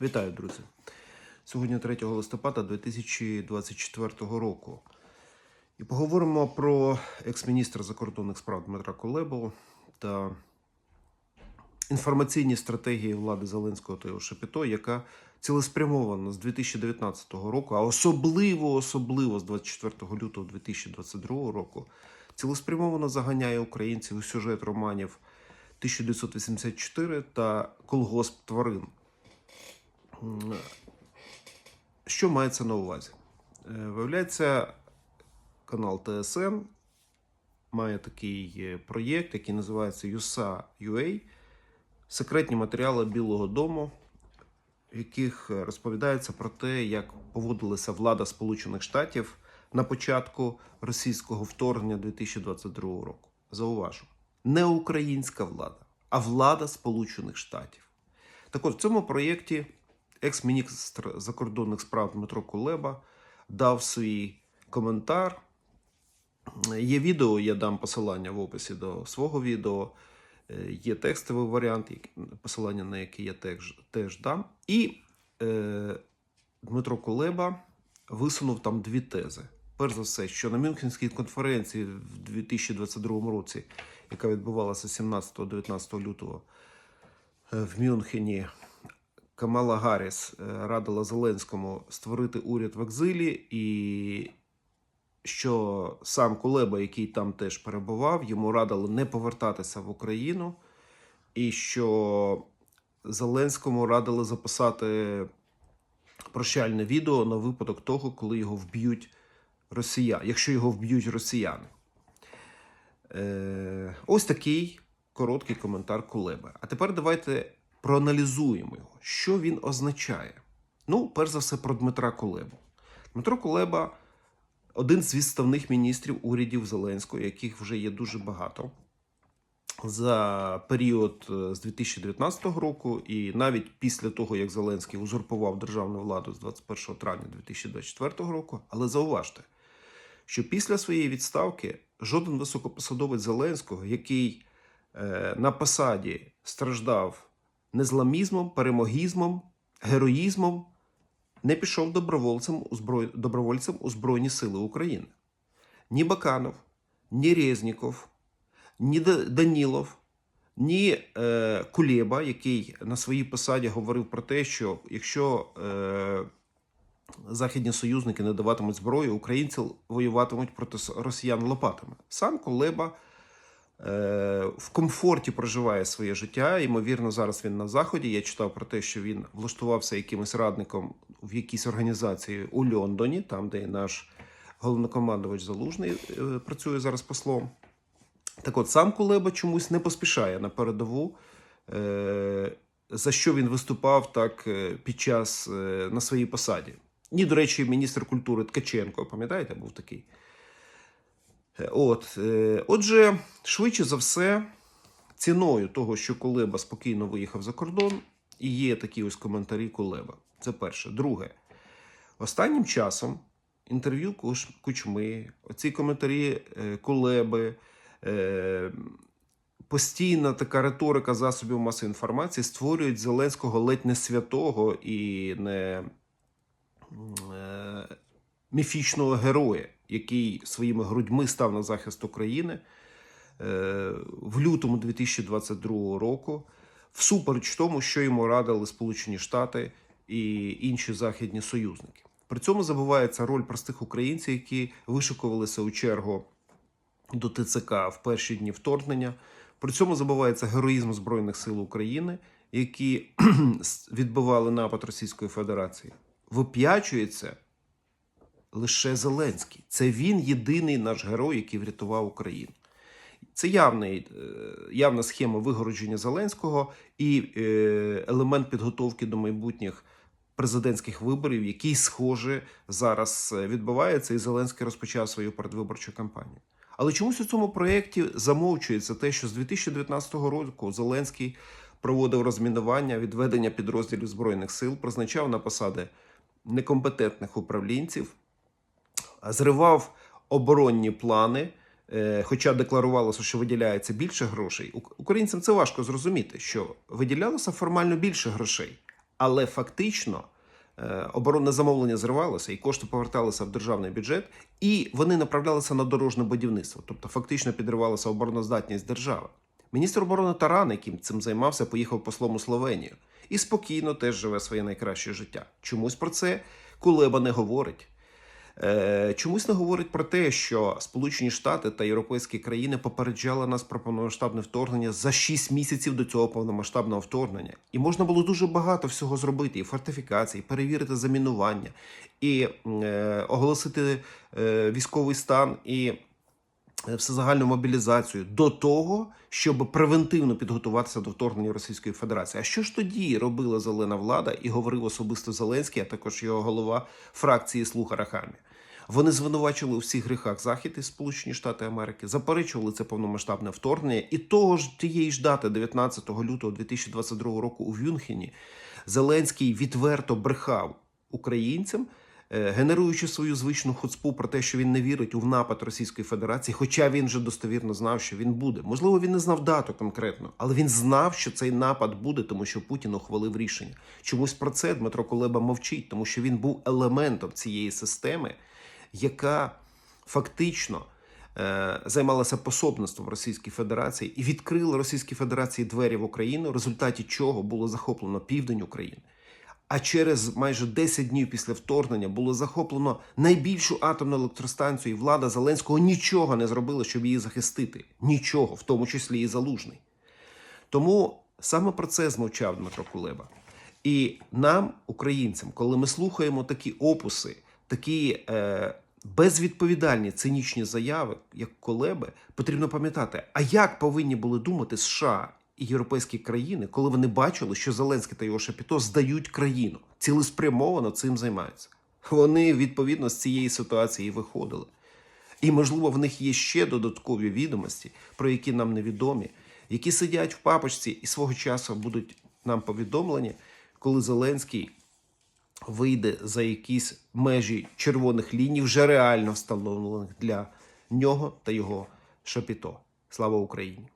Вітаю, друзі! Сьогодні 3 листопада 2024 року. І поговоримо про екс-міністра закордонних справ Дмитра Кулебу та інформаційні стратегії влади Зеленського та його Шепіто, яка цілеспрямована з 2019 року, а особливо, особливо з 24 лютого 2022 року, цілеспрямовано заганяє українців у сюжет романів 1984 та Колгосп тварин. Що мається на увазі? Е, Виявляється, канал ТСН має такий е, проєкт, який називається USA.ua секретні матеріали Білого Дому, в яких розповідається про те, як поводилася влада Сполучених Штатів на початку російського вторгнення 2022 року. Зауважу, не українська влада, а влада Сполучених Штатів. Так от в цьому проєкті екс-міністр закордонних справ Дмитро Кулеба дав свій коментар. Є відео, я дам посилання в описі до свого відео. Е, Є текстовий варіант, посилання на який я теж, теж дам. І е, Дмитро Кулеба висунув там дві тези. Перш за все, що на Мюнхенській конференції в 2022 році, яка відбувалася 17-19 лютого е, в Мюнхені, Камала Гарріс е, радила Зеленському створити уряд в екзилі, і що сам Кулеба, який там теж перебував, йому радили не повертатися в Україну, і що Зеленському радили записати прощальне відео на випадок того, коли його вб'ють росіяни, якщо його вб'ють росіяни. Е, ось такий короткий коментар Кулеби. А тепер давайте проаналізуємо його, що він означає. Ну, перш за все, про Дмитра Кулебу. Дмитро Кулеба один з відставних міністрів урядів Зеленського, яких вже є дуже багато. За період е, з 2019 року, і навіть після того, як Зеленський узурпував державну владу з 21 травня 2024 року. Але зауважте, що після своєї відставки жоден високопосадовець Зеленського, який е, на посаді страждав незламізмом, перемогізмом, героїзмом, не пішов добровольцем у, зброй... добровольцем у Збройні Сили України. Ні Баканов, ні Резніков, ні Данілов, ні е, Кулєба, який на своїй посаді говорив про те, що якщо е, західні союзники не даватимуть зброю, українці воюватимуть проти росіян лопатами. Сам Кулеба в комфорті проживає своє життя. Ймовірно, зараз він на заході. Я читав про те, що він влаштувався якимось радником в якійсь організації у Лондоні, там, де наш головнокомандувач Залужний е, працює зараз послом. Так от сам Кулеба чомусь не поспішає на передову. Е, за що він виступав так е, під час е, на своїй посаді. Ні, до речі, міністр культури Ткаченко, пам'ятаєте, був такий. Е, От, е, отже, швидше за все, ціною того, що Кулеба спокійно виїхав за кордон, і є такі ось коментарі Кулеба. Це перше. Друге, останнім часом інтерв'ю Кучми, оці коментарі е, Кулеби, постійна така риторика засобів масової інформації створюють Зеленського ледь не святого і не міфічного героя, який своїми грудьми став на захист України е, в лютому 2022 року, всупереч тому, що йому радили Сполучені Штати і інші західні союзники. При цьому забувається роль простих українців, які вишикувалися у чергу до ТЦК в перші дні вторгнення. При цьому забувається героїзм Збройних сил України, які відбивали напад Російської Федерації. Вип'ячується лише Зеленський. Це він єдиний наш герой, який врятував Україну. Це явний, е, явна схема вигородження Зеленського і е, елемент підготовки до майбутніх президентських виборів, який, схоже, зараз е, відбувається, і Зеленський розпочав свою передвиборчу кампанію. Але чомусь у цьому проєкті замовчується те, що з 2019 року Зеленський проводив розмінування, відведення підрозділів Збройних сил, призначав на посади некомпетентних управлінців, зривав оборонні плани, е, хоча декларувалося, що виділяється більше грошей. Українцям це важко зрозуміти, що виділялося формально більше грошей, Але фактично е, оборонне замовлення зривалося, і кошти поверталися в державний бюджет, і вони направлялися на дорожне будівництво, тобто фактично підривалася обороноздатність держави. Міністр оборони Таран, яким цим займався, поїхав послом у Словенію і спокійно теж живе своє найкраще життя. Чомусь про це Кулеба не говорить. Е, Чомусь не говорить про те, що Сполучені Штати та європейські країни попереджали нас про повномасштабне вторгнення за 6 місяців до цього повномасштабного вторгнення. І можна було дуже багато всього зробити: і фортифікації, і перевірити замінування, і е, оголосити е, військовий стан і е, всезагальну мобілізацію до того, щоб превентивно підготуватися до вторгнення Російської Федерації. А що ж тоді робила зелена влада і говорив особисто Зеленський, а також його голова фракції Слуга Рахамі? Вони звинувачили у всіх гріхах Захід і Сполучені Штати Америки, заперечували це повномасштабне вторгнення. І того ж тієї ж дати, 19 лютого 2022 року, у Вюнхені, Зеленський відверто брехав українцям, е, генеруючи свою звичну хуцпу про те, що він не вірить у напад Російської Федерації, хоча він вже достовірно знав, що він буде. Можливо, він не знав дату конкретно, але він знав, що цей напад буде, тому що Путін ухвалив рішення. Чомусь про це Дмитро Кулеба мовчить, тому що він був елементом цієї системи, яка фактично е, займалася пособництвом Російській Федерації і відкрила Російській Федерації двері в Україну, в результаті чого було захоплено південь України. А через майже 10 днів після вторгнення було захоплено найбільшу атомну електростанцію, і влада Зеленського нічого не зробила, щоб її захистити. Нічого, в тому числі і залужний. Тому саме про це змовчав Дмитро Кулеба. І нам, українцям, коли ми слухаємо такі опуси, такі е, безвідповідальні цинічні заяви, як Кулеби, потрібно пам'ятати, а як повинні були думати США і європейські країни, коли вони бачили, що Зеленський та його Шапіто здають країну, цілеспрямовано цим займаються. Вони відповідно з цієї ситуації виходили. І, можливо, в них є ще додаткові відомості, про які нам невідомі, які сидять в папочці і свого часу будуть нам повідомлені, коли Зеленський вийде за якісь межі червоних ліній, вже реально встановлених для нього та його шапіто. Слава Україні!